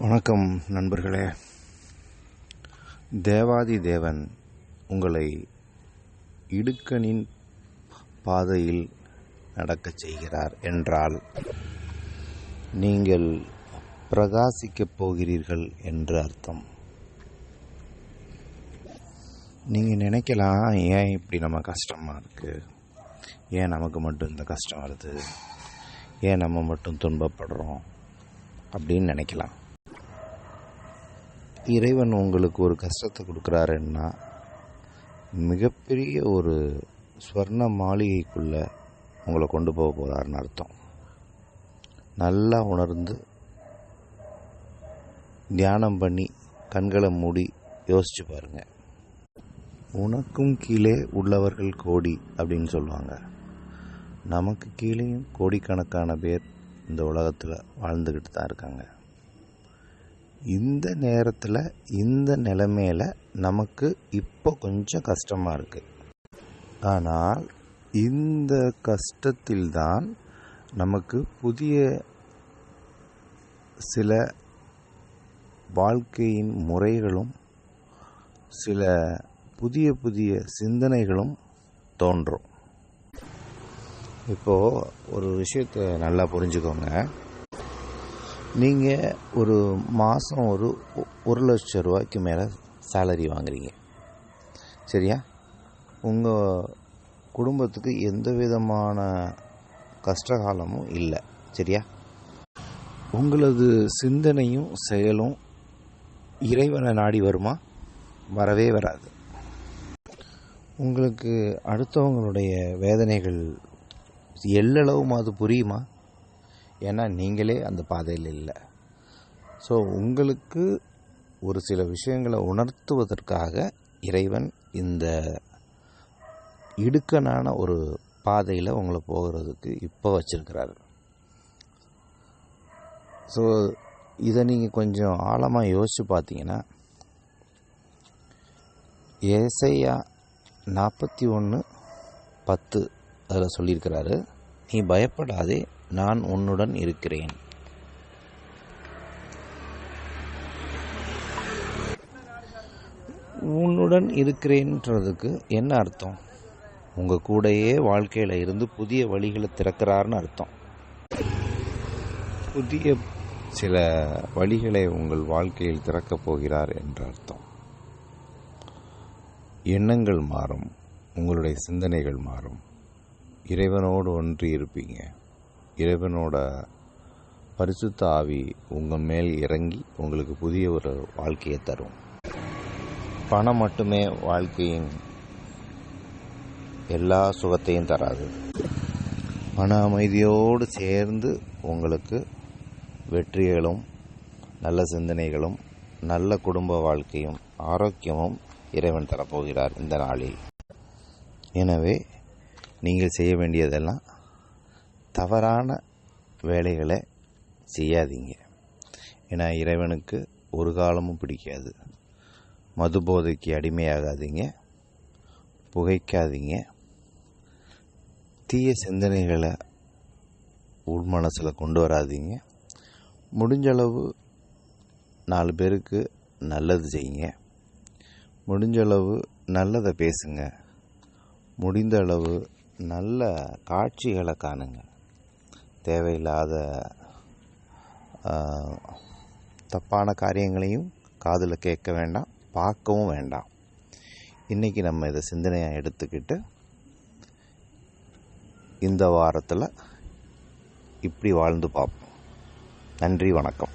வணக்கம் நண்பர்களே. தேவாதி தேவன் உங்களை இடுக்கனின் பாதையில் நடக்கச் செய்கிறார் என்றால் நீங்கள் பிரகாசிக்கப் போகிறீர்கள் என்று அர்த்தம். நீங்கள் நினைக்கலாம் ஏன் இப்படி நம்ம கஷ்டமாக இருக்குது ஏன் நமக்கு மட்டும் இந்த கஷ்டம் வருது? ஏன் நம்ம மட்டும் துன்பப்படுறோம்? அப்படின்னு நினைக்கலாம். இறைவன் உங்களுக்கு ஒரு கஷ்டத்தை கொடுக்குறாருன்னா மிகப்பெரிய ஒரு ஸ்வர்ண மாளிகைக்குள்ளே உங்களை கொண்டு போக போகிறாருன்னு அர்த்தம். நல்லா உணர்ந்து தியானம் பண்ணி கண்களை மூடி யோசிச்சு பாருங்க. உனக்கும் கீழே உள்ளவர்கள் கோடி அப்படின்னு சொல்லுவாங்க. நமக்கு கீழேயும் கோடிக்கணக்கான பேர் இந்த உலகத்தில் வாழ்ந்துக்கிட்டு தான் இருக்காங்க. இந்த நேரத்தில் இந்த நிலைமையில் நமக்கு இப்போ கொஞ்சம் கஷ்டமாக இருக்குது ஆனால் இந்த கஷ்டத்தில்தான் நமக்கு புதிய சில வாழ்க்கையின் முறைகளும் சில புதிய புதிய சிந்தனைகளும் தோன்றும். இப்போது ஒரு விஷயத்தை நல்லா புரிஞ்சுக்கோங்க. நீங்கள் ஒரு மாதம் ஒரு ஒரு லட்ச ரூபாய்க்கு மேலே சேலரி வாங்குறீங்க. சரியா? உங்கள் குடும்பத்துக்கு எந்த விதமான கஷ்டகாலமும் இல்லை. சரியா? உங்களது சிந்தனையும் செயலும் இறைவனை நாடி வருமா? வரவே வராது. உங்களுக்கு அடுத்தவங்களுடைய வேதனைகள் எல்லளவு புரியுமா? ஏன்னா நீங்களே அந்த பாதையில் இல்லை. ஸோ உங்களுக்கு ஒரு சில விஷயங்களை உணர்த்துவதற்காக இறைவன் இந்த இடுக்கனான ஒரு பாதையில் உங்களை போகிறதுக்கு இப்போ வச்சிருக்கிறாரு. ஸோ இதை நீங்கள் கொஞ்சம் ஆழமாக யோசித்து பார்த்தீங்கன்னா ஏசையா நாற்பத்தி ஒன்று பத்து அதில் சொல்லியிருக்கிறாரு நீ பயப்படாதே நான் உன்னுடன் இருக்கிறேன். உன்னுடன் இருக்கிறேன்றதுக்கு என்ன அர்த்தம்? உங்கள் கூடையே வாழ்க்கையில் இருந்து புதிய வழிகளை திறக்கிறார்னு அர்த்தம். புதிய சில வழிகளை உங்கள் வாழ்க்கையில் திறக்கப் போகிறார் என்ற அர்த்தம். எண்ணங்கள் மாறும் உங்களுடைய சிந்தனைகள் மாறும். இறைவனோடு ஒன்றி இருப்பீங்க. இறைவனோட பரிசுத்த ஆவி உங்கள் மேல் இறங்கி உங்களுக்கு புதிய ஒரு வாழ்க்கையை தரும். பணம் மட்டுமே வாழ்க்கையின் எல்லா சுகத்தையும் தராது. மன அமைதியோடு சேர்ந்து உங்களுக்கு வெற்றிகளும் நல்ல சிந்தனைகளும் நல்ல குடும்ப வாழ்க்கையும் ஆரோக்கியமும் இறைவன் தரப்போகிறார் இந்த நாளில். எனவே நீங்கள் செய்ய வேண்டியதெல்லாம் தவறான வேலைகளை செய்யாதீங்க. ஏன்னா இறைவனுக்கு ஒரு காலமும் பிடிக்காது. மது போதைக்கு அடிமையாகாதீங்க. புகைக்காதீங்க. தீய சிந்தனைகளை உள் மனசில் கொண்டு வராதிங்க. முடிஞ்சளவு நாலு பேருக்கு நல்லது செய்யுங்க. முடிஞ்சளவு நல்லதை பேசுங்க. முடிந்த அளவு நல்ல காட்சிகளை காணுங்க. தேவையில்லாத தப்பான காரியங்களையும் காதில் கேட்க வேண்டாம் பார்க்கவும் வேண்டாம். இன்றைக்கி நம்ம இதை சிந்தனையாக எடுத்துக்கிட்டு இந்த வாரத்தில் இப்படி வாழ்ந்து பார்ப்போம். நன்றி வணக்கம்.